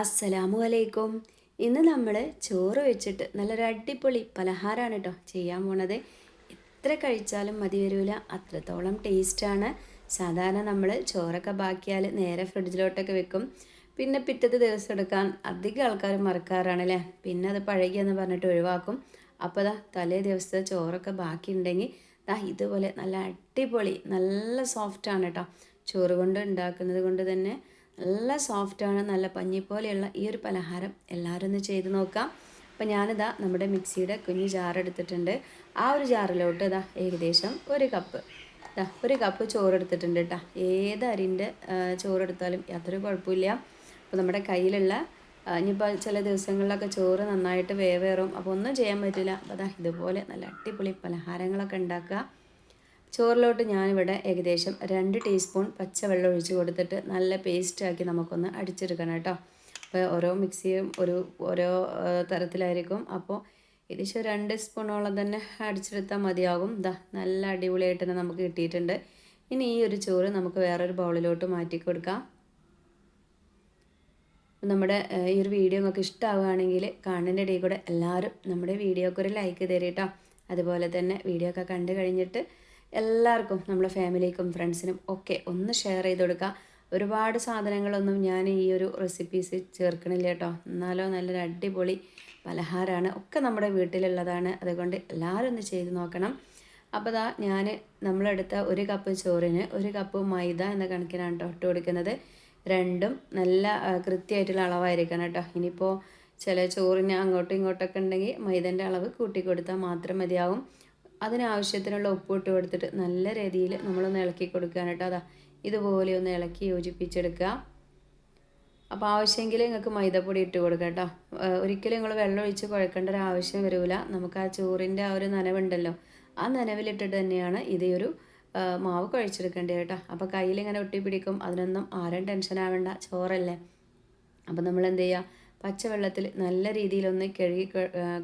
അസ്സലാമു അലൈക്കും ഇന്ന് നമ്മൾ ചോറ് വെച്ചിട്ട് നല്ലൊരു അടിപൊളി പലഹാരമാണ് കേട്ടോ ചെയ്യാൻ പോണത്. എത്ര കഴിച്ചാലും മതി വരില്ല അത്രത്തോളം ടേസ്റ്റാണ് സാധാരണ നമ്മൾ ചോറൊക്കെ ബാക്കിയാൽ നേരെ ഫ്രിഡ്ജിലോട്ടൊക്കെ വെക്കും. പിന്നെ പിറ്റത്തെ ദിവസം എടുക്കാൻ അധികം ആൾക്കാർ മറക്കാറാണല്ലേ പിന്നെ അത് പഴകിയെന്ന് പറഞ്ഞിട്ട് ഒഴിവാക്കും. അപ്പോൾ ദാ തലേ ദിവസത്തെ ചോറൊക്കെ ബാക്കി ഉണ്ടെങ്കിൽ ദാ ഇതുപോലെ നല്ല അടിപൊളി നല്ല സോഫ്റ്റാണ് കേട്ടോ ചോറ് കൊണ്ട് ഉണ്ടാക്കുന്നത് കൊണ്ട് തന്നെ നല്ല സോഫ്റ്റാണ് നല്ല പഞ്ഞി പോലെയുള്ള ഈ ഒരു പലഹാരം എല്ലാവരും ഒന്ന് ചെയ്ത് നോക്കാം. അപ്പം ഞാനിതാ നമ്മുടെ മിക്സിയുടെ കുഞ്ഞു ജാർ എടുത്തിട്ടുണ്ട്. ആ ഒരു ജാറിലോട്ട് ഇതാ ഏകദേശം ഒരു കപ്പ് ഇതാ ഒരു കപ്പ് ചോറ് എടുത്തിട്ടുണ്ട് കേട്ടോ. ഏത് അരിന്റെ ചോറ് എടുത്താലും യാതൊരു കുഴപ്പമില്ല. അപ്പോൾ നമ്മുടെ കയ്യിലുള്ള ഇനിയിപ്പോൾ ചില ദിവസങ്ങളിലൊക്കെ ചോറ് നന്നായിട്ട് വേവേറും. അപ്പോൾ ഒന്നും ചെയ്യാൻ പറ്റില്ല. അപ്പോൾ അതാ ഇതുപോലെ നല്ല അടിപൊളി പലഹാരങ്ങളൊക്കെ ഉണ്ടാക്കുക. ചോറിലോട്ട് ഞാനിവിടെ ഏകദേശം രണ്ട് ടീസ്പൂൺ പച്ചവെള്ളം ഒഴിച്ച് കൊടുത്തിട്ട് നല്ല പേസ്റ്റാക്കി നമുക്കൊന്ന് അടിച്ചെടുക്കണം കേട്ടോ. അപ്പോൾ ഓരോ മിക്സിയും ഒരു ഓരോ തരത്തിലായിരിക്കും. അപ്പോൾ ഏകദേശം രണ്ട് സ്പൂണോളം തന്നെ അടിച്ചെടുത്താൽ മതിയാകും. ദാ നല്ല അടിപൊളിയായിട്ട് തന്നെ നമുക്ക് കിട്ടിയിട്ടുണ്ട്. ഇനി ഈ ഒരു ചോറ് നമുക്ക് വേറൊരു ബൗളിലോട്ട് മാറ്റി കൊടുക്കാം. നമ്മുടെ ഈ ഒരു വീഡിയോ നിങ്ങൾക്ക് ഇഷ്ടമാവുകയാണെങ്കിൽ കാണുന്നതിന്റെ ഇടയിൽ കൂടെ എല്ലാവരും നമ്മുടെ വീഡിയോക്ക് ഒരു ലൈക്ക് തരിട്ടോ അതുപോലെ തന്നെ വീഡിയോ ഒക്കെ കണ്ടു കഴിഞ്ഞിട്ട് എല്ലാവർക്കും നമ്മുടെ ഫാമിലിക്കും ഫ്രണ്ട്സിനും ഒക്കെ ഒന്ന് ഷെയർ ചെയ്ത് കൊടുക്കുക. ഒരുപാട് സാധനങ്ങളൊന്നും ഞാൻ ഈ ഒരു റെസിപ്പീസ് ചേർക്കണില്ല കേട്ടോ. എന്നാലോ നല്ലൊരു അടിപൊളി പലഹാരമാണ്. ഒക്കെ നമ്മുടെ വീട്ടിലുള്ളതാണ്. അതുകൊണ്ട് എല്ലാവരും ഒന്ന് ചെയ്ത് നോക്കണം. അപ്പോൾ ദാ ഞാൻ നമ്മളെടുത്ത ഒരു കപ്പ് ചോറിന് ഒരു കപ്പ് മൈദ എന്ന കണക്കിനാണ് കേട്ടോ ഇട്ട് കൊടുക്കുന്നത്. രണ്ടും നല്ല കൃത്യമായിട്ടുള്ള അളവായിരിക്കണം കേട്ടോ. ഇനിയിപ്പോൾ ചില ചോറിന് അങ്ങോട്ടും ഇങ്ങോട്ടൊക്കെ ഉണ്ടെങ്കിൽ മൈദന്റെ അളവ് കൂട്ടി കൊടുത്താൽ മാത്രം മതിയാവും. അതിനാവശ്യത്തിനുള്ള ഉപ്പ് ഇട്ട് കൊടുത്തിട്ട് നല്ല രീതിയിൽ നമ്മളൊന്ന് ഇളക്കി കൊടുക്കുകയാണ് കേട്ടോ. അതാ ഇതുപോലെ ഒന്ന് ഇളക്കി യോജിപ്പിച്ചെടുക്കുക. അപ്പോൾ ആവശ്യമെങ്കിൽ നിങ്ങൾക്ക് മൈദപ്പൊടി ഇട്ട് കൊടുക്കാം കേട്ടോ. ഒരിക്കലും നിങ്ങൾ വെള്ളം ഒഴിച്ച് കുഴക്കേണ്ട ഒരു ആവശ്യം വരില്ല നമുക്ക് ആ ചോറിന്റെ ആ ഒരു നനവുണ്ടല്ലോ. ആ നനവിലിട്ടിട്ട് തന്നെയാണ് ഇതേ ഒരു മാവ് കുഴച്ചെടുക്കേണ്ടത് കേട്ടോ. അപ്പോൾ കയ്യിൽ ഇങ്ങനെ ഒട്ടിപ്പിടിക്കും. അതിനൊന്നും ആരും ടെൻഷൻ ആവേണ്ട. ചോറല്ലേ. അപ്പോൾ നമ്മൾ എന്ത് ചെയ്യുക? പച്ചവെള്ളത്തിൽ നല്ല രീതിയിലൊന്ന് കഴുകി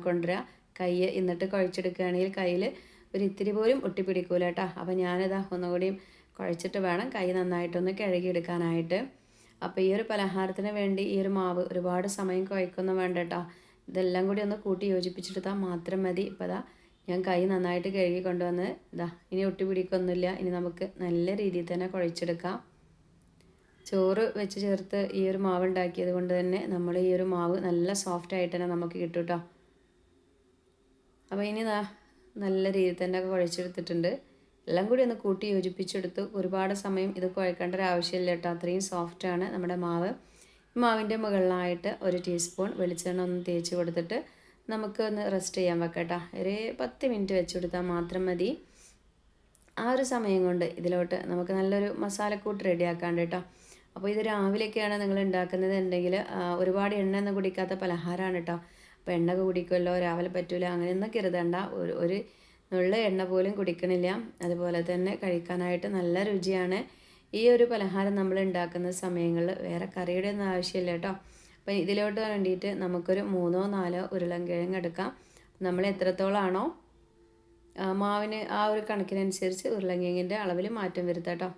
കൊണ്ടുവരിക. കൈ എന്നിട്ട് കുഴച്ചെടുക്കുകയാണെങ്കിൽ കയ്യിൽ ഒരു ഇത്തിരി പോലും ഒട്ടിപ്പിടിക്കൂല കേട്ടോ. അപ്പോൾ ഞാനിതാ ഒന്നുകൂടിയും കുഴച്ചിട്ട് വേണം കൈ നന്നായിട്ടൊന്ന് കിഴകിയെടുക്കാനായിട്ട്. അപ്പോൾ ഈ ഒരു പലഹാരത്തിന് വേണ്ടി ഈ ഒരു മാവ് ഒരുപാട് സമയം കുഴക്കൊന്നും വേണ്ട കേട്ടോ. ഇതെല്ലാം കൂടി ഒന്ന് കൂട്ടി യോജിപ്പിച്ചെടുത്താൽ മാത്രം മതി. ഇപ്പോൾ ഇതാ ഞാൻ കൈ നന്നായിട്ട് കഴുകി കൊണ്ടുവന്ന് ഇതാ ഇനി ഒട്ടിപ്പിടിക്കൊന്നുമില്ല. ഇനി നമുക്ക് നല്ല രീതിയിൽ തന്നെ കുഴച്ചെടുക്കാം. ചോറ് വെച്ച് ചേർത്ത് ഈ ഒരു മാവ് ഉണ്ടാക്കിയത് കൊണ്ട് തന്നെ നമ്മൾ ഈ ഒരു മാവ് നല്ല സോഫ്റ്റ് ആയിട്ട് തന്നെ നമുക്ക് കിട്ടും കേട്ടോ. അപ്പോൾ ഇനി നല്ല രീതിയിൽ തന്നെ കുഴച്ചെടുത്തിട്ടുണ്ട്. എല്ലാം കൂടി ഒന്ന് കൂട്ടി യോജിപ്പിച്ചെടുത്തു ഒരുപാട് സമയം ഇത് കുഴക്കേണ്ട ഒരു ആവശ്യമില്ല കേട്ടോ. അത്രയും സോഫ്റ്റാണ് നമ്മുടെ മാവ്. മാവിന്റെ മുകളിലായിട്ട് ഒരു ടീസ്പൂൺ വെളിച്ചെണ്ണ ഒന്ന് തേച്ച് കൊടുത്തിട്ട് നമുക്ക് ഒന്ന് റെസ്റ്റ് ചെയ്യാൻ വെക്കട്ടോ ഒരു പത്ത് മിനിറ്റ് വെച്ച് കൊടുത്താൽ മാത്രം മതി. ആ ഒരു സമയം കൊണ്ട് ഇതിലോട്ട് നമുക്ക് നല്ലൊരു മസാലക്കൂട്ട് റെഡിയാക്കാണ്ട് കേട്ടോ. അപ്പോൾ ഇത് രാവിലെയൊക്കെയാണ് നിങ്ങൾ ഉണ്ടാക്കുന്നത്. ഉണ്ടെങ്കിൽ ഒരുപാട് എണ്ണ ഒന്നും കുടിക്കാത്ത പലഹാരമാണ് കേട്ടോ. അപ്പോൾ എണ്ണ കുടിക്കുമല്ലോ രാവിലെ പറ്റൂല അങ്ങനെയൊന്നും കരുതണ്ട. ഒരു ഒരു നുള്ള എണ്ണ പോലും കുടിക്കണില്ല. അതുപോലെ തന്നെ കഴിക്കാനായിട്ട് നല്ല രുചിയാണ് ഈ ഒരു പലഹാരം നമ്മൾ ഉണ്ടാക്കുന്ന സമയങ്ങളിൽ. വേറെ കറിയുടെ ഒന്നും ആവശ്യമില്ല കേട്ടോ. അപ്പം ഇതിലോട്ട് വേണ്ടിയിട്ട് നമുക്കൊരു മൂന്നോ നാലോ ഉരുളൻകിഴങ്ങ് എടുക്കാം. നമ്മൾ എത്രത്തോളാണോ മാവിന് ആ ഒരു കണക്കിനനുസരിച്ച് ഉരുളങ്കിഴങ്ങിന്റെ അളവിൽ മാറ്റം വരുത്താം കേട്ടോ.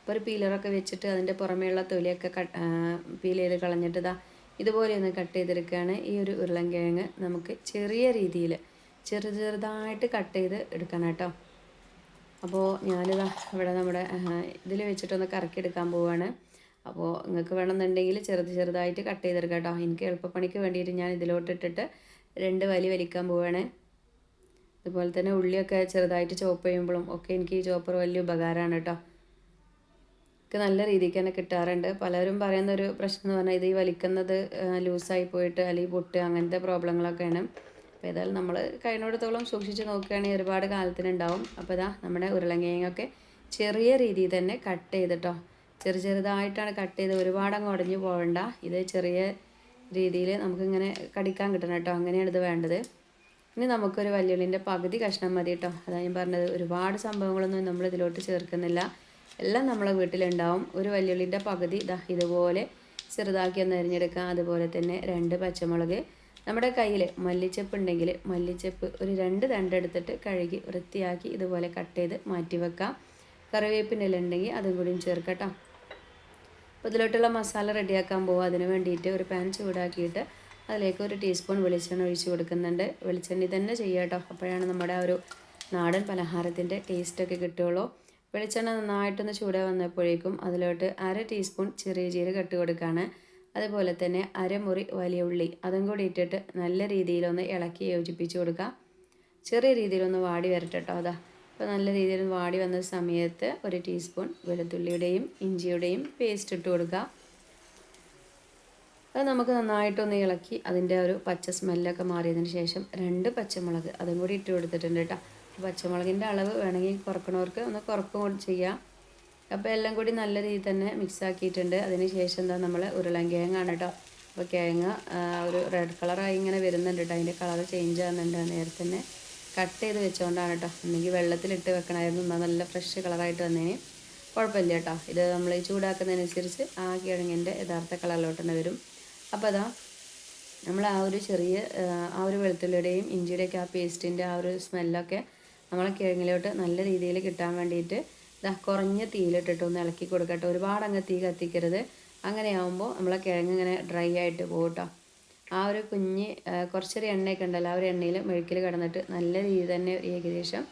അപ്പോൾ ഒരു പീലറൊക്കെ വെച്ചിട്ട് അതിന്റെ പുറമേയുള്ള തൊലിയൊക്കെ പീൽ ചെയ്ത് കളഞ്ഞിട്ട് ഇതാ ഇതുപോലെ ഒന്ന് കട്ട് ചെയ്തെടുക്കുകയാണ്. ഈ ഒരു ഉരുളൻകിഴങ്ങ് നമുക്ക് ചെറിയ രീതിയിൽ ചെറു ചെറുതായിട്ട് കട്ട് ചെയ്ത് എടുക്കണം കേട്ടോ. അപ്പോൾ ഞാനിതാ ഇവിടെ നമ്മുടെ ഇതിൽ വെച്ചിട്ടൊന്ന് കറക്കിയെടുക്കാൻ പോവുകയാണ് അപ്പോൾ നിങ്ങൾക്ക് വേണമെന്നുണ്ടെങ്കിൽ ചെറുത് ചെറുതായിട്ട് കട്ട് ചെയ്തെടുക്കാം കേട്ടോ. എനിക്ക് എളുപ്പപ്പണിക്ക് വേണ്ടിയിട്ട് ഞാൻ ഇതിലോട്ട് ഇട്ടിട്ട് രണ്ട് വലി വലിക്കാൻ പോവുകയാണ് അതുപോലെ തന്നെ ഉള്ളിയൊക്കെ ചെറുതായിട്ട് ചോപ്പ് ചെയ്യുമ്പോഴും ഒക്കെ എനിക്ക് ഈ ചോപ്പർ വലിയ ഉപകാരമാണ് കേട്ടോ. ഒക്കെ നല്ല രീതിക്ക് തന്നെ കിട്ടാറുണ്ട്. പലരും പറയുന്ന ഒരു പ്രശ്നം എന്ന് പറഞ്ഞാൽ ഇത് ഈ വലിക്കുന്നത് ലൂസായി പോയിട്ട് അല്ലെങ്കിൽ പൊട്ട് അങ്ങനത്തെ പ്രോബ്ലങ്ങളൊക്കെയാണ്. അപ്പോൾ ഏതായാലും നമ്മൾ കഴിയുന്നിടത്തോളം സൂക്ഷിച്ച് നോക്കുകയാണെങ്കിൽ ഒരുപാട് കാലത്തിനുണ്ടാവും. അപ്പോൾ ഇതാ നമ്മുടെ ഉരുളങ്കിഴങ്ങൊക്കെ ചെറിയ രീതിയിൽ തന്നെ കട്ട് ചെയ്തിട്ടോ ചെറു ചെറുതായിട്ടാണ് കട്ട് ചെയ്ത് ഒരുപാട് അങ്ങ് ഉടഞ്ഞു പോകണ്ട. ഇത് ചെറിയ രീതിയിൽ നമുക്കിങ്ങനെ കടിക്കാൻ കിട്ടണം കേട്ടോ. അങ്ങനെയാണ് ഇത് വേണ്ടത്. ഇനി നമുക്കൊരു വല്യുള്ളിന്റെ പകുതി കഷ്ണം മതി കേട്ടോ. അതാണ് ഞാൻ പറഞ്ഞത്. ഒരുപാട് സംഭവങ്ങളൊന്നും നമ്മൾ ഇതിലോട്ട് ചേർക്കുന്നില്ല. എല്ലാം നമ്മളെ വീട്ടിലുണ്ടാവും. ഒരു വല്യുള്ളിന്റെ പകുതി ദാ ഇതുപോലെ ചെറുതാക്കി ഒന്ന് അരിഞ്ഞെടുക്കാം. അതുപോലെ തന്നെ രണ്ട് പച്ചമുളക്. നമ്മുടെ കയ്യിൽ മല്ലിച്ചപ്പ് ഉണ്ടെങ്കിൽ മല്ലിച്ചപ്പ് ഒരു രണ്ട് തണ്ടെടുത്തിട്ട് കഴുകി വൃത്തിയാക്കി ഇതുപോലെ കട്ട് ചെയ്ത് മാറ്റി വെക്കാം. കറിവേപ്പിന്റെ ഇല ഉണ്ടെങ്കിൽ അതും കൂടിയും ചേർക്കട്ടോ അപ്പോൾ ഇതിലോട്ടുള്ള മസാല റെഡിയാക്കാൻ പോകും അതിന് വേണ്ടിയിട്ട് ഒരു പാൻ ചൂടാക്കിയിട്ട് അതിലേക്ക് ഒരു ടീസ്പൂൺ വെളിച്ചെണ്ണ ഒഴിച്ച് കൊടുക്കുന്നുണ്ട്. വെളിച്ചെണ്ണ തന്നെ ചെയ്യാം കേട്ടോ. അപ്പോഴാണ് നമ്മുടെ ആ ഒരു നാടൻ പലഹാരത്തിന്റെ ടേസ്റ്റൊക്കെ കിട്ടുകയുള്ളൂ. വെളിച്ചെണ്ണ നന്നായിട്ടൊന്ന് ചൂടാ വന്നപ്പോഴേക്കും അതിലോട്ട് അര ടീസ്പൂൺ ചെറിയ ജീരകം ഇട്ട് കൊടുക്കുകയാണ് അതുപോലെ തന്നെ അരമുറി വലിയ ഉള്ളി അതും കൂടി ഇട്ടിട്ട് നല്ല രീതിയിലൊന്ന് ഇളക്കി യോജിപ്പിച്ച് കൊടുക്കുക ചെറിയ രീതിയിലൊന്ന് വാടി വരട്ടെ അതാ അപ്പോൾ നല്ല രീതിയിൽ വാടി വന്ന സമയത്ത് ഒരു ടീസ്പൂൺ വെളുത്തുള്ളിയുടെയും ഇഞ്ചിയുടെയും പേസ്റ്റ് ഇട്ട് കൊടുക്കുക അത് നമുക്ക് നന്നായിട്ടൊന്ന് ഇളക്കി അതിന്റെ ഒരു പച്ച സ്മെല്ലൊക്കെ മാറിയതിന് ശേഷം രണ്ട് പച്ചമുളക് അതും കൂടി ഇട്ട് കൊടുത്തിട്ടുണ്ട് കേട്ടോ പച്ചമുളകിന്റെ അളവ് വേണമെങ്കിൽ കുറക്കണവർക്ക് ഒന്ന് കുറക്കും ചെയ്യാം. അപ്പോൾ എല്ലാം കൂടി നല്ല രീതിയിൽ തന്നെ മിക്സ് ആക്കിയിട്ടുണ്ട്. അതിന് ശേഷം എന്താ നമ്മൾ ഉരുളൻകിഴങ്ങാണ് കേട്ടോ അപ്പോൾ കിഴങ്ങ് ഒരു റെഡ് കളറായി ഇങ്ങനെ വരുന്നുണ്ട് കേട്ടോ അതിന്റെ കളർ ചേഞ്ച് ആകുന്നുണ്ട് നേരത്തെ തന്നെ. കട്ട് ചെയ്ത് വെച്ചുകൊണ്ടാണ് കേട്ടോ അല്ലെങ്കിൽ വെള്ളത്തിലിട്ട് വെക്കണമായിരുന്നു എന്നാൽ നല്ല ഫ്രഷ് കളറായിട്ട് വന്നതിന് കുഴപ്പമില്ല കേട്ടോ ഇത് നമ്മൾ ചൂടാക്കുന്നതിനനുസരിച്ച് ആ കിഴങ്ങിന്റെ യഥാർത്ഥ കളറിലോട്ട് തന്നെ വരും. അപ്പോൾ അതാ നമ്മൾ ആ ഒരു ചെറിയ ആ ഒരു വെളുത്തുള്ളിയുടെയും ഇഞ്ചിയുടെയൊക്കെ ആ പേസ്റ്റിന്റെ ആ ഒരു സ്മെല്ലൊക്കെ നമ്മളെ കിഴങ്ങിലോട്ട് നല്ല രീതിയിൽ കിട്ടാൻ വേണ്ടിയിട്ട് ഇതാ കുറഞ്ഞ തീയിലിട്ടിട്ട് ഒന്ന് ഇളക്കി കൊടുക്കട്ടെ. ഒരുപാട് അങ്ങ് തീ കത്തിക്കരുത്. അങ്ങനെയാവുമ്പോൾ നമ്മളെ കിഴങ്ങ് ഇങ്ങനെ ഡ്രൈ ആയിട്ട് പോകട്ടോ ആ ഒരു കുഞ്ഞ് കുറച്ചൊരു എണ്ണയൊക്കെ ഉണ്ടല്ലോ ആ ഒരു എണ്ണയിൽ മെഴുക്കിൽ കിടന്നിട്ട് നല്ല രീതി തന്നെ ഏകദേശം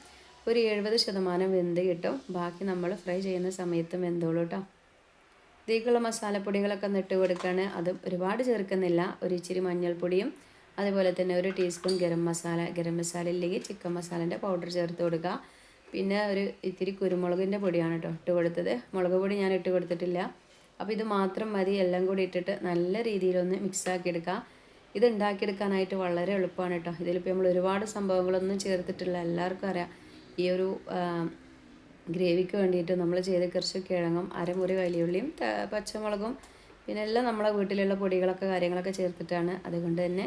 ഒരു എഴുപത് ശതമാനം വെന്ത് കിട്ടും. ബാക്കി നമ്മൾ ഫ്രൈ ചെയ്യുന്ന സമയത്തും വെന്തോളൂ കേട്ടോ. ഇതിലേക്കുള്ള മസാലപ്പൊടികളൊക്കെ നിട്ട് കൊടുക്കുകയാണ് അത് ഒരുപാട് ചേർക്കുന്നില്ല. ഒരു ഇച്ചിരി മഞ്ഞൾപ്പൊടിയും അതുപോലെ തന്നെ ഒരു ടീസ്പൂൺ ഗരം മസാല ഗരം മസാല ഇല്ലെങ്കിൽ ചിക്കൻ മസാലേന്റെ പൗഡർ ചേർത്ത് കൊടുക്കുക. പിന്നെ ഒരു ഇത്തിരി കുരുമുളകിന്റെ പൊടിയാണ് കേട്ടോ ഇട്ട് കൊടുത്തത്. മുളക് പൊടി ഞാൻ ഇട്ട് കൊടുത്തിട്ടില്ല. അപ്പോൾ ഇത് മാത്രം മതി. എല്ലാം കൂടി ഇട്ടിട്ട് നല്ല രീതിയിലൊന്ന് മിക്സാക്കി എടുക്കുക. ഇത് ഉണ്ടാക്കിയെടുക്കാനായിട്ട് വളരെ എളുപ്പമാണ് കേട്ടോ ഇതിലിപ്പോൾ നമ്മൾ ഒരുപാട് സംഭവങ്ങളൊന്നും ചേർത്തിട്ടില്ല. എല്ലാവർക്കും അറിയാം. ഈ ഒരു ഗ്രേവിക്ക് വേണ്ടിയിട്ട് നമ്മൾ ചെയ്ത കുറച്ച് കിഴങ്ങും അരമുറി വലിയുള്ളിയും പച്ചമുളകും പിന്നെ എല്ലാം നമ്മളെ വീട്ടിലുള്ള പൊടികളൊക്കെ കാര്യങ്ങളൊക്കെ ചേർത്തിട്ടാണ് അതുകൊണ്ട് തന്നെ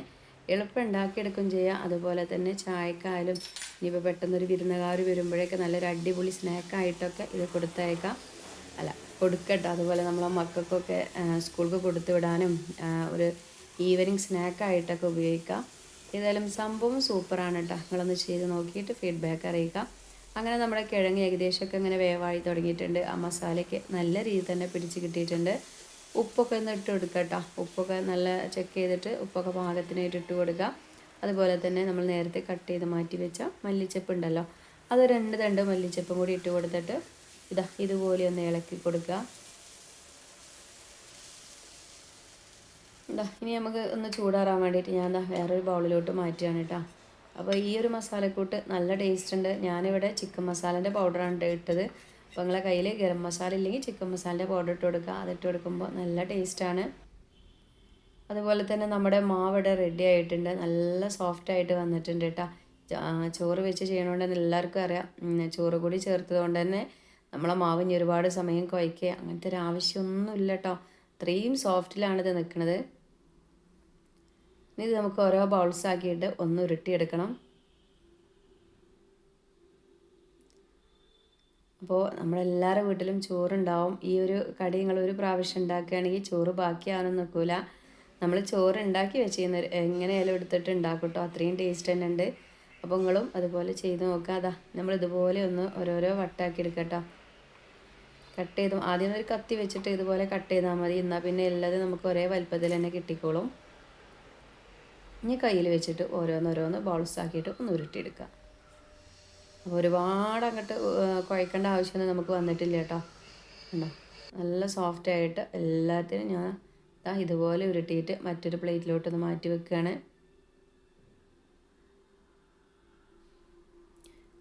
എളുപ്പം ഉണ്ടാക്കിയെടുക്കും ചെയ്യാം. അതുപോലെ തന്നെ ചായക്കായാലും ഇനിയിപ്പോൾ പെട്ടെന്നൊരു വിരുന്നുകാർ വരുമ്പോഴേക്ക് നല്ലൊരു അടിപൊളി സ്നാക്കായിട്ടൊക്കെ ഇത് കൊടുത്തയക്കാം അല്ല കൊടുക്കട്ടെ. അതുപോലെ നമ്മളെ മക്കൾക്കൊക്കെ സ്കൂൾക്ക് കൊടുത്തു വിടാനും ഒരു ഈവനിങ് സ്നാക്കായിട്ടൊക്കെ ഉപയോഗിക്കാം. ഏതായാലും സംഭവം സൂപ്പറാണ് കേട്ടോ നിങ്ങളൊന്ന് ചെയ്ത് നോക്കിയിട്ട് ഫീഡ്ബാക്ക് അറിയിക്കുക അങ്ങനെ നമ്മുടെ കിഴങ്ങ് ഏകദേശമൊക്കെ ഇങ്ങനെ വേവായി തുടങ്ങിയിട്ടുണ്ട്. ആ മസാലയ്ക്ക് നല്ല രീതിയിൽ തന്നെ പിടിച്ച് കിട്ടിയിട്ടുണ്ട്. ഉപ്പൊക്കെ ഒന്ന് ഇട്ട് കൊടുക്കുക കേട്ടോ ഉപ്പൊക്കെ നല്ല ചെക്ക് ചെയ്തിട്ട് ഉപ്പൊക്കെ പാകത്തിനായിട്ട് ഇട്ട് കൊടുക്കുക. അതുപോലെ തന്നെ നമ്മൾ നേരത്തെ കട്ട് ചെയ്ത് മാറ്റി വെച്ച മല്ലിച്ചപ്പ് ഉണ്ടല്ലോ അത് രണ്ട് തണ്ട് മല്ലിച്ചപ്പും കൂടി ഇട്ട് കൊടുത്തിട്ട് ഇതാ ഇതുപോലെ ഒന്ന് ഇളക്കി കൊടുക്കുക. ഇതാ ഇനി നമുക്ക് ഒന്ന് ചൂടാറാൻ വേണ്ടിയിട്ട് ഞാൻ എന്താ വേറൊരു ബൗളിലോട്ട് മാറ്റുകയാണ് കേട്ടോ അപ്പോൾ ഈ ഒരു മസാലക്കൂട്ട് നല്ല ടേസ്റ്റ് ഉണ്ട്. ഞാനിവിടെ ചിക്കൻ മസാലേന്റെ പൗഡറാണ് ഇട്ടത്. അപ്പോൾ നിങ്ങളെ കയ്യിൽ ഗരം മസാല ഇല്ലെങ്കിൽ ചിക്കൻ മസാലേന്റെ പൗഡർ ഇട്ട് കൊടുക്കുക. അതിട്ട് കൊടുക്കുമ്പോൾ നല്ല ടേസ്റ്റാണ് അതുപോലെ തന്നെ നമ്മുടെ മാവിടെ റെഡി ആയിട്ടുണ്ട്. നല്ല സോഫ്റ്റ് ആയിട്ട് വന്നിട്ടുണ്ട് കേട്ടോ. ചോറ് വെച്ച് ചെയ്യണോണ്ടെന്ന് എല്ലാവർക്കും അറിയാം. ചോറ് കൂടി ചേർത്തത് കൊണ്ട് തന്നെ നമ്മളെ മാവ് ഇനി ഒരുപാട് സമയം കുഴക്കുക അങ്ങനത്തെ ഒരു ആവശ്യമൊന്നുമില്ല കേട്ടോ. അത്രയും ഇത് നിൽക്കുന്നത് ഇനി ഇത് നമുക്ക് ഓരോ ബൗൾസ് ആക്കിയിട്ട് ഒന്ന് ഉരുട്ടിയെടുക്കണം. അപ്പോൾ നമ്മളെല്ലാവരുടെ വീട്ടിലും ചോറുണ്ടാവും. ഈ ഒരു കടി നിങ്ങൾ ഒരു പ്രാവശ്യം ഉണ്ടാക്കുകയാണെങ്കിൽ ചോറ് ബാക്കിയാവാനും നിൽക്കില്ല നമ്മൾ ചോറ് ഉണ്ടാക്കി വെച്ചിരുന്ന എങ്ങനെയായാലും എടുത്തിട്ട് ഉണ്ടാക്കും കേട്ടോ അത്രയും ടേസ്റ്റ് തന്നെ ഉണ്ട്. അപ്പോൾ നിങ്ങളും അതുപോലെ ചെയ്ത് നോക്കുക അതാ നമ്മൾ ഇതുപോലെ ഒന്ന് ഓരോരോ വട്ടാക്കി എടുക്കട്ടോ. കട്ട് ചെയ്തു ആദ്യം ഒരു കത്തി വെച്ചിട്ട് ഇതുപോലെ കട്ട് ചെയ്താൽ മതി. എന്നാൽ പിന്നെ എല്ലാതും നമുക്ക് ഒരേ വലുപ്പത്തിൽ തന്നെ കിട്ടിക്കോളും. ഇനി കയ്യിൽ വെച്ചിട്ട് ഓരോന്നോരോന്ന് ബൗൾസ് ആക്കിയിട്ട് ഒന്ന് ഉരുട്ടിയെടുക്കുക. അപ്പോൾ ഒരുപാട് അങ്ങോട്ട് കുഴക്കേണ്ട ആവശ്യമൊന്നും നമുക്ക് വന്നിട്ടില്ല കേട്ടോ. ഉണ്ടോ നല്ല സോഫ്റ്റ് ആയിട്ട് എല്ലാത്തിനും ഞാൻ ഇതാ ഇതുപോലെ ഉരുട്ടിയിട്ട് മറ്റൊരു പ്ലേറ്റിലോട്ടൊന്ന് മാറ്റി വെക്കുകയാണ്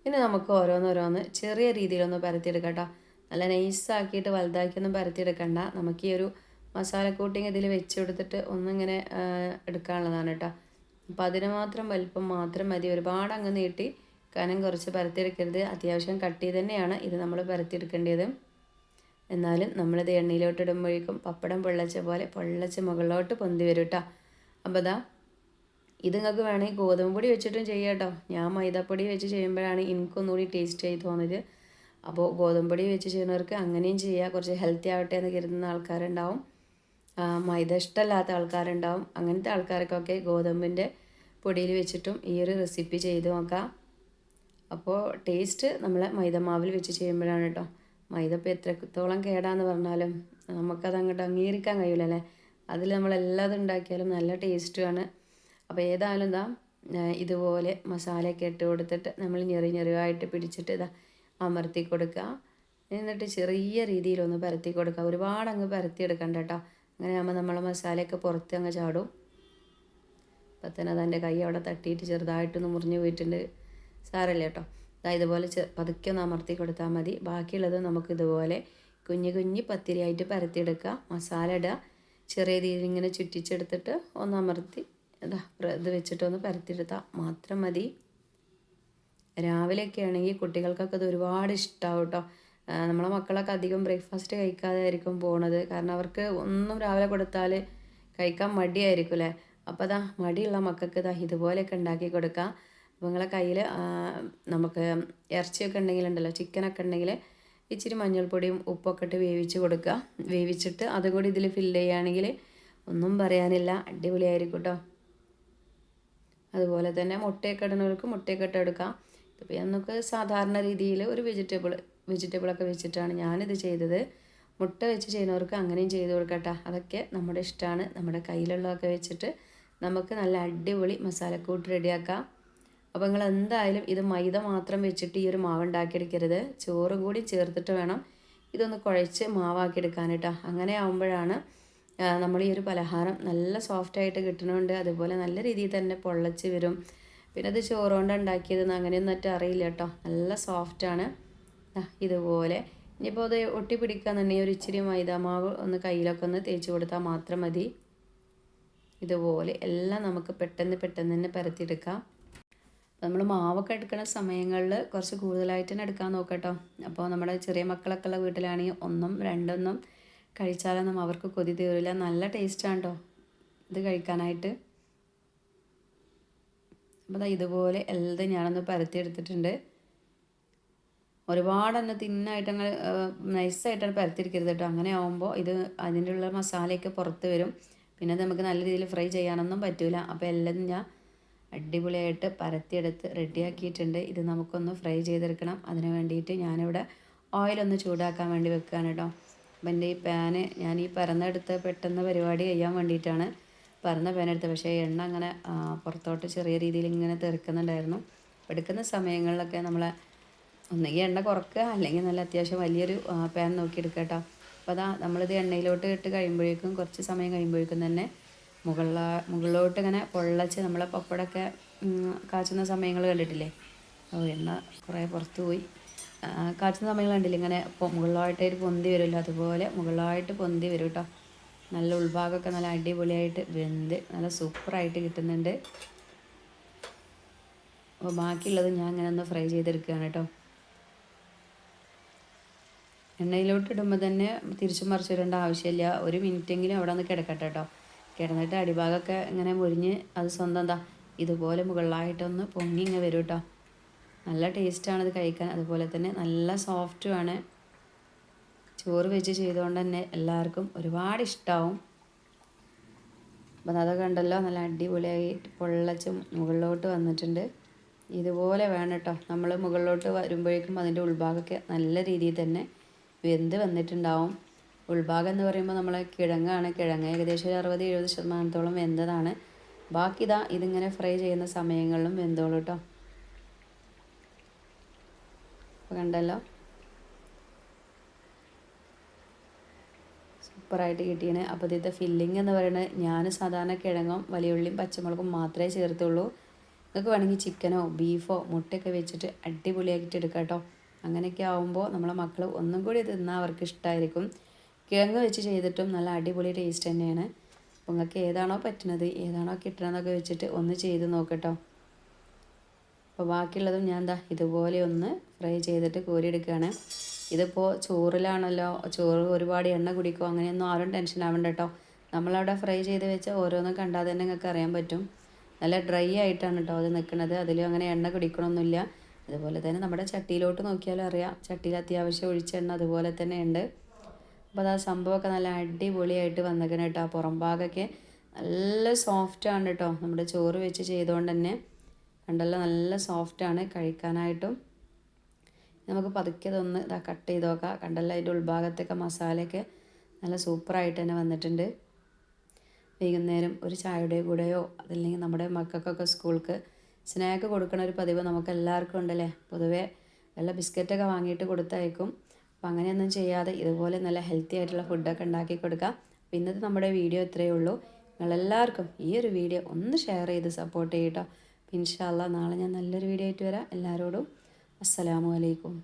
ഇനി നമുക്ക് ഓരോന്നോരോന്ന് ചെറിയ രീതിയിലൊന്ന് പരത്തിയെടുക്കാം നല്ല നൈസാക്കിയിട്ട് വലുതാക്കിയൊന്നും പരത്തിയെടുക്കണ്ട. നമുക്ക് ഈ ഒരു മസാല കൂട്ടിങ് ഇതിൽ വെച്ച് കൊടുത്തിട്ട് ഒന്നിങ്ങനെ എടുക്കാനുള്ളതാണ് കേട്ടോ. അപ്പോൾ അതിന് മാത്രം വലിപ്പം മാത്രം മതി. ഒരുപാട് അങ്ങ് നീട്ടി കനം കുറച്ച് പരത്തിയെടുക്കരുത്. അത്യാവശ്യം കട്ടി തന്നെയാണ് ഇത് നമ്മൾ പരത്തിയെടുക്കേണ്ടത്. എന്നാലും നമ്മളിത് എണ്ണയിലോട്ട് ഇടുമ്പോഴേക്കും പപ്പടം പൊള്ളച്ച പോലെ പൊള്ളച്ച് മുകളിലോട്ട് പൊന്തി വരും കേട്ടോ അപ്പോൾ അതാ ഇത് നിങ്ങൾക്ക് വേണമെങ്കിൽ ഗോതമ്പ് പൊടി വെച്ചിട്ടും ചെയ്യാം കേട്ടോ ഞാൻ മൈദപ്പൊടി വെച്ച് ചെയ്യുമ്പോഴാണ് എനിക്കൊന്നുകൂടി ടേസ്റ്റ് ആയി തോന്നിയത്. അപ്പോൾ ഗോതമ്പ് പൊടി വെച്ച് ചെയ്യുന്നവർക്ക് അങ്ങനെയും ചെയ്യുക കുറച്ച് ഹെൽത്തി ആവട്ടെ എന്ന് കരുതുന്ന ആൾക്കാരുണ്ടാവും. മൈദ ഇഷ്ടമല്ലാത്ത ആൾക്കാരുണ്ടാവും. അങ്ങനത്തെ ആൾക്കാർക്കൊക്കെ ഗോതമ്പിന്റെ പൊടിയിൽ വെച്ചിട്ടും ഈ ഒരു റെസിപ്പി ചെയ്ത് നോക്കാം. അപ്പോൾ ടേസ്റ്റ് നമ്മൾ മൈദ മാവിൽ വെച്ച് ചെയ്യുമ്പോഴാണ് കേട്ടോ മൈദ ഇപ്പോൾ എത്രത്തോളം കേടാന്ന് പറഞ്ഞാലും നമുക്കത് അങ്ങോട്ട് അംഗീകരിക്കാൻ കഴിയില്ല അല്ലേ അതിൽ നമ്മൾ എല്ലാതും ഉണ്ടാക്കിയാലും നല്ല ടേസ്റ്റുമാണ് അപ്പോൾ ഏതായാലും ഇതാ ഇതുപോലെ മസാലയൊക്കെ ഇട്ട് കൊടുത്തിട്ട് നമ്മൾ ഞെറി ഞെറിവായിട്ട് പിടിച്ചിട്ട് ഇതാ അമർത്തി കൊടുക്കുക. എന്നിട്ട് ചെറിയ രീതിയിലൊന്ന് പരത്തി കൊടുക്കുക. ഒരുപാട് അങ്ങ് പരത്തി എടുക്കണ്ട കേട്ടോ അങ്ങനെ ആകുമ്പോൾ നമ്മളെ മസാലയൊക്കെ പുറത്ത് അങ്ങ് ചാടും. അപ്പം തന്നെ അതെന്റെ കൈ അവിടെ തട്ടിയിട്ട് ചെറുതായിട്ടൊന്ന് മുറിഞ്ഞു പോയിട്ടുണ്ട്. സാരല്ല കേട്ടോ. ഇതാ ഇതുപോലെ പതുക്കെ ഒന്ന് അമർത്തി കൊടുത്താൽ മതി. ബാക്കിയുള്ളത് നമുക്ക് ഇതുപോലെ കുഞ്ഞു കുഞ്ഞു പത്തിരിയായിട്ട് പരത്തിയെടുക്കുക മസാല ഇടുക ചെറിയ രീതിയിൽ ഇങ്ങനെ ചുറ്റിച്ചെടുത്തിട്ട് ഒന്ന് അമർത്തി ഇതാ ഇത് വെച്ചിട്ടൊന്ന് പരത്തിയെടുത്താൽ മാത്രം മതി. രാവിലെയൊക്കെ ആണെങ്കിൽ കുട്ടികൾക്കൊക്കെ ഇത് ഒരുപാട് ഇഷ്ടമാവും കേട്ടോ. നമ്മളെ മക്കളൊക്കെ അധികം ബ്രേക്ക്ഫാസ്റ്റ് കഴിക്കാതെ ആയിരിക്കും പോണത്. കാരണം അവർക്ക് ഒന്നും രാവിലെ കൊടുത്താൽ കഴിക്കാൻ മടിയായിരിക്കും അല്ലേ? അപ്പോൾ അതാ മടിയുള്ള മക്കൾക്ക് ഇതാ ഇതുപോലെയൊക്കെ ഉണ്ടാക്കി കൊടുക്കാം. അപ്പോൾ നിങ്ങളെ കയ്യിൽ നമുക്ക് ഇറച്ചിയൊക്കെ ഉണ്ടെങ്കിലുണ്ടല്ലോ ചിക്കനൊക്കെ ഉണ്ടെങ്കിൽ ഇച്ചിരി മഞ്ഞൾപ്പൊടിയും ഉപ്പൊക്കെ ഇട്ട് വേവിച്ച് കൊടുക്കുക. വേവിച്ചിട്ട് അതും കൂടി ഇതിൽ ഫില്ല് ചെയ്യുകയാണെങ്കിൽ ഒന്നും പറയാനില്ല. അടിപൊളിയായിരിക്കും കേട്ടോ അതുപോലെ തന്നെ മുട്ടയൊക്കെ ഇടുന്നവർക്ക് മുട്ടയൊക്കെ ഇട്ട് എടുക്കാം ഇപ്പോൾ നമുക്ക് സാധാരണ രീതിയിൽ ഒരു വെജിറ്റബിൾ വെജിറ്റബിളൊക്കെ വെച്ചിട്ടാണ് ഞാനിത് ചെയ്തത്. മുട്ട വെച്ച് ചെയ്യുന്നവർക്ക് അങ്ങനെയും ചെയ്ത് കൊടുക്കട്ടെ. അതൊക്കെ നമ്മുടെ ഇഷ്ടമാണ് നമ്മുടെ കയ്യിലുള്ളതൊക്കെ വെച്ചിട്ട് നമുക്ക് നല്ല അടിപൊളി മസാലക്കൂട്ട് റെഡിയാക്കാം. അപ്പോൾ നിങ്ങൾ എന്തായാലും ഇത് മൈദ മാത്രം വെച്ചിട്ട് ഈ ഒരു മാവ് ഉണ്ടാക്കിയെടുക്കരുത് ചോറ് കൂടി ചേർത്തിട്ട് വേണം ഇതൊന്ന് കുഴച്ച് മാവാക്കിയെടുക്കാൻ കേട്ടോ അങ്ങനെ ആകുമ്പോഴാണ് നമ്മൾ ഈ ഒരു പലഹാരം നല്ല സോഫ്റ്റായിട്ട് കിട്ടണമുണ്ട് അതുപോലെ നല്ല രീതിയിൽ തന്നെ പൊള്ളച്ച് വരും. പിന്നെ അത് ചോറുകൊണ്ട് ഉണ്ടാക്കിയതെന്ന് അങ്ങനെയൊന്നും മറ്റും അറിയില്ല കേട്ടോ. നല്ല സോഫ്റ്റാണ് ഇതുപോലെ. ഇനിയിപ്പോൾ അത് ഒട്ടി പിടിക്കാന്നുണ്ടെങ്കിൽ ഒരു ഇച്ചിരി മൈദാമാവ് ഒന്ന് കയ്യിലൊക്കെ ഒന്ന് തേച്ച് കൊടുത്താൽ മാത്രം മതി. ഇതുപോലെ എല്ലാം നമുക്ക് പെട്ടെന്ന് പെട്ടെന്ന് തന്നെ പരത്തിയെടുക്കാം. നമ്മൾ മാവൊക്കെ എടുക്കുന്ന സമയങ്ങളിൽ കുറച്ച് കൂടുതലായിട്ട് തന്നെ എടുക്കാൻ നോക്കട്ടോ. അപ്പോൾ നമ്മുടെ ചെറിയ മക്കളൊക്കെ ഉള്ള വീട്ടിലാണെങ്കിൽ ഒന്നും രണ്ടൊന്നും കഴിച്ചാലൊന്നും അവർക്ക് കൊതി തീരില്ല. നല്ല ടേസ്റ്റാണ് കേട്ടോ ഇത് കഴിക്കാനായിട്ട്. അപ്പോൾ ഇതുപോലെ എല്ലാം ഞാനൊന്ന് പരത്തിയെടുത്തിട്ടുണ്ട്. ഒരുപാട് തന്നെ തിന്നായിട്ട് അങ്ങനെ നൈസായിട്ടാണ് പരത്തിരിക്കരുത് കേട്ടോ. അങ്ങനെ ആകുമ്പോൾ ഇത് അതിന്റെ ഉള്ള മസാലയൊക്കെ പുറത്ത് വരും. പിന്നെ നമുക്ക് നല്ല രീതിയിൽ ഫ്രൈ ചെയ്യാനൊന്നും പറ്റില്ല അപ്പോൾ എല്ലാം ഞാൻ അടിപൊളിയായിട്ട് പരത്തിയെടുത്ത് റെഡിയാക്കിയിട്ടുണ്ട്. ഇത് നമുക്കൊന്ന് ഫ്രൈ ചെയ്തെടുക്കണം. അതിന് വേണ്ടിയിട്ട് ഞാനിവിടെ ഓയിലൊന്ന് ചൂടാക്കാൻ വേണ്ടി വെക്കുകയാണ് കേട്ടോ. അപ്പം എന്റെ ഈ പാന് ഞാൻ ഈ പരന്നെടുത്ത് പെട്ടെന്ന് പരിപാടി ചെയ്യാൻ വേണ്ടിയിട്ടാണ് പരന്ന പാനെടുത്ത് പക്ഷേ എണ്ണ അങ്ങനെ പുറത്തോട്ട് ചെറിയ രീതിയിൽ ഇങ്ങനെ തെറിക്കുന്നുണ്ടായിരുന്നു. എടുക്കുന്ന സമയങ്ങളിലൊക്കെ നമ്മളെ ഒന്നുകിൽ എണ്ണ കുറക്കുക അല്ലെങ്കിൽ നല്ല അത്യാവശ്യം വലിയൊരു പാൻ നോക്കിയെടുക്കുക കേട്ടോ. അപ്പോൾ അതാ നമ്മളിത് എണ്ണയിലോട്ട് ഇട്ട് കഴിയുമ്പോഴേക്കും കുറച്ച് സമയം കഴിയുമ്പോഴേക്കും തന്നെ മുകളില മുകളിലോട്ട് ഇങ്ങനെ പൊള്ളച്ച് നമ്മളെ പപ്പടമൊക്കെ കാച്ചുന്ന സമയങ്ങൾ കണ്ടിട്ടില്ലേ? ഓ എണ്ണ കുറേ പുറത്ത് പോയി. കാച്ചുന്ന സമയങ്ങൾ കണ്ടില്ല? ഇങ്ങനെ മുകളിലായിട്ടൊരു പൊന്തി വരുമല്ലോ അതുപോലെ മുകളിലായിട്ട് പൊന്തി വരും കേട്ടോ നല്ല ഉൾഭാഗമൊക്കെ നല്ല അടിപൊളിയായിട്ട് വെന്ത് നല്ല സൂപ്പറായിട്ട് കിട്ടുന്നുണ്ട്. അപ്പോൾ ബാക്കിയുള്ളത് ഞാൻ ഇങ്ങനെ ഒന്ന് ഫ്രൈ ചെയ്തെടുക്കുകയാണ് കേട്ടോ എണ്ണയിലോട്ട് ഇടുമ്പോൾ തന്നെ തിരിച്ചു മറിച്ചിടേണ്ട ആവശ്യമില്ല. ഒരു മിനിറ്റെങ്കിലും അവിടെ ഒന്ന് കിടക്കട്ടെ കേട്ടോ കിടന്നിട്ട് അടിഭാഗമൊക്കെ ഇങ്ങനെ മുരിഞ്ഞ് അത് സ്വന്തം എന്താ ഇതുപോലെ മുകളിലായിട്ടൊന്ന് പൊങ്ങി ഇങ്ങനെ വരും കേട്ടോ നല്ല ടേസ്റ്റാണ് ഇത് കഴിക്കാൻ. അതുപോലെ തന്നെ നല്ല സോഫ്റ്റുമാണ് ചോറ് വെച്ച് ചെയ്തുകൊണ്ട് തന്നെ എല്ലാവർക്കും ഒരുപാട് ഇഷ്ടമാവും അപ്പം അതൊക്കെ ഉണ്ടല്ലോ നല്ല അടിപൊളിയായി പൊള്ളച്ചും മുകളിലോട്ട് വന്നിട്ടുണ്ട്. ഇതുപോലെ വേണം കേട്ടോ നമ്മൾ മുകളിലോട്ട് വരുമ്പോഴേക്കും അതിന്റെ ഉൾഭാഗമൊക്കെ നല്ല രീതിയിൽ തന്നെ വെന്ത് വന്നിട്ടുണ്ടാവും. ഉൾഭാഗം എന്ന് പറയുമ്പോൾ നമ്മൾ കിഴങ്ങാണ്. കിഴങ്ങ് ഏകദേശം ഒരു അറുപത് എഴുപത് ശതമാനത്തോളം വെന്തതാണ്. ബാക്കി ഇതാ ഇതിങ്ങനെ ഫ്രൈ ചെയ്യുന്ന സമയങ്ങളിലും വെന്തോളൂ കേട്ടോ കണ്ടല്ലോ? സൂപ്പറായിട്ട് കിട്ടിയാണ് അപ്പോൾ ഇതിന്റെ ഫില്ലിംഗ് എന്ന് പറയുന്നത് ഞാൻ സാധാരണ കിഴങ്ങും വലിയുള്ളിയും പച്ചമുളകും മാത്രമേ ചേർത്തുള്ളൂ. നിങ്ങൾക്ക് വേണമെങ്കിൽ ചിക്കനോ ബീഫോ മുട്ടയൊക്കെ വെച്ചിട്ട് അടിപൊളിയാക്കിയിട്ട് എടുക്കാം കേട്ടോ അങ്ങനെയൊക്കെ ആവുമ്പോൾ നമ്മളെ മക്കൾ ഒന്നും കൂടി തിന്നാൽ അവർക്ക് ഇഷ്ടമായിരിക്കും കിഴങ്ങ് വെച്ച് ചെയ്തിട്ടും നല്ല അടിപൊളി ടേസ്റ്റ് തന്നെയാണ്. അപ്പോൾ നിങ്ങൾക്ക് ഏതാണോ പറ്റുന്നത് ഏതാണോ കിട്ടണമെന്നൊക്കെ വെച്ചിട്ട് ഒന്ന് ചെയ്ത് നോക്കട്ടോ. അപ്പോൾ ബാക്കിയുള്ളതും ഞാൻ എന്താ ഇതുപോലെ ഒന്ന് ഫ്രൈ ചെയ്തിട്ട് കോരിയെടുക്കുകയാണ്. ഇതിപ്പോൾ ചോറിലാണല്ലോ ചോറ് ഒരുപാട് എണ്ണ കുടിക്കും അങ്ങനെയൊന്നും ആരും ടെൻഷൻ ആവണ്ട കേട്ടോ നമ്മളവിടെ ഫ്രൈ ചെയ്ത് വെച്ച ഓരോന്നും കണ്ടാൽ തന്നെ നിങ്ങൾക്ക് അറിയാൻ പറ്റും. നല്ല ഡ്രൈ ആയിട്ടാണ് കേട്ടോ അത് നിൽക്കുന്നത് അതിലും അങ്ങനെ എണ്ണ കുടിക്കണമൊന്നുമില്ല അതുപോലെ തന്നെ നമ്മുടെ ചട്ടിയിലോട്ട് നോക്കിയാലും അറിയാം ചട്ടിയിൽ അത്യാവശ്യം ഒഴിച്ച എണ്ണ അതുപോലെ തന്നെ ഉണ്ട്. അപ്പോൾ അത് സംഭവമൊക്കെ നല്ല അടിപൊളിയായിട്ട് വന്നേക്കണം കേട്ടോ. ആ പുറം ഭാഗമൊക്കെ നല്ല സോഫ്റ്റാണ് കേട്ടോ. നമ്മുടെ ചോറ് വെച്ച് ചെയ്തുകൊണ്ട് തന്നെ കണ്ടല്ലോ നല്ല സോഫ്റ്റാണ് കഴിക്കാനായിട്ടും. നമുക്ക് പതുക്കെ ഇതൊന്ന് ഇതാ കട്ട് ചെയ്ത് നോക്കാം. കണ്ടല്ലോ അതിന്റെ ഉൾഭാഗത്തൊക്കെ മസാലയൊക്കെ നല്ല സൂപ്പറായിട്ട് തന്നെ വന്നിട്ടുണ്ട്. വൈകുന്നേരം ഒരു ചായയുടെ കൂടെയോ അതല്ലെങ്കിൽ നമ്മുടെ മക്കൾക്കൊക്കെ സ്കൂൾക്ക് സ്നാക്ക് കൊടുക്കണ ഒരു പതിവ് നമുക്ക് എല്ലാവർക്കും ഉണ്ടല്ലേ? പൊതുവേ വല്ല ബിസ്ക്കറ്റൊക്കെ വാങ്ങിയിട്ട് കൊടുത്തയക്കും. അപ്പം അങ്ങനെയൊന്നും ചെയ്യാതെ ഇതുപോലെ നല്ല ഹെൽത്തി ആയിട്ടുള്ള ഫുഡൊക്കെ ഉണ്ടാക്കി കൊടുക്കാം. അപ്പോൾ ഇന്നത്തെ നമ്മുടെ വീഡിയോ ഇത്രയേ ഉള്ളൂ. നിങ്ങളെല്ലാവർക്കും ഈ ഒരു വീഡിയോ ഒന്ന് ഷെയർ ചെയ്ത് സപ്പോർട്ട് ചെയ്യട്ടോ. ഇൻഷാല്ല നാളെ ഞാൻ നല്ലൊരു വീഡിയോ ആയിട്ട് വരാം. എല്ലാവരോടും അസ്സലാമു അലൈക്കും.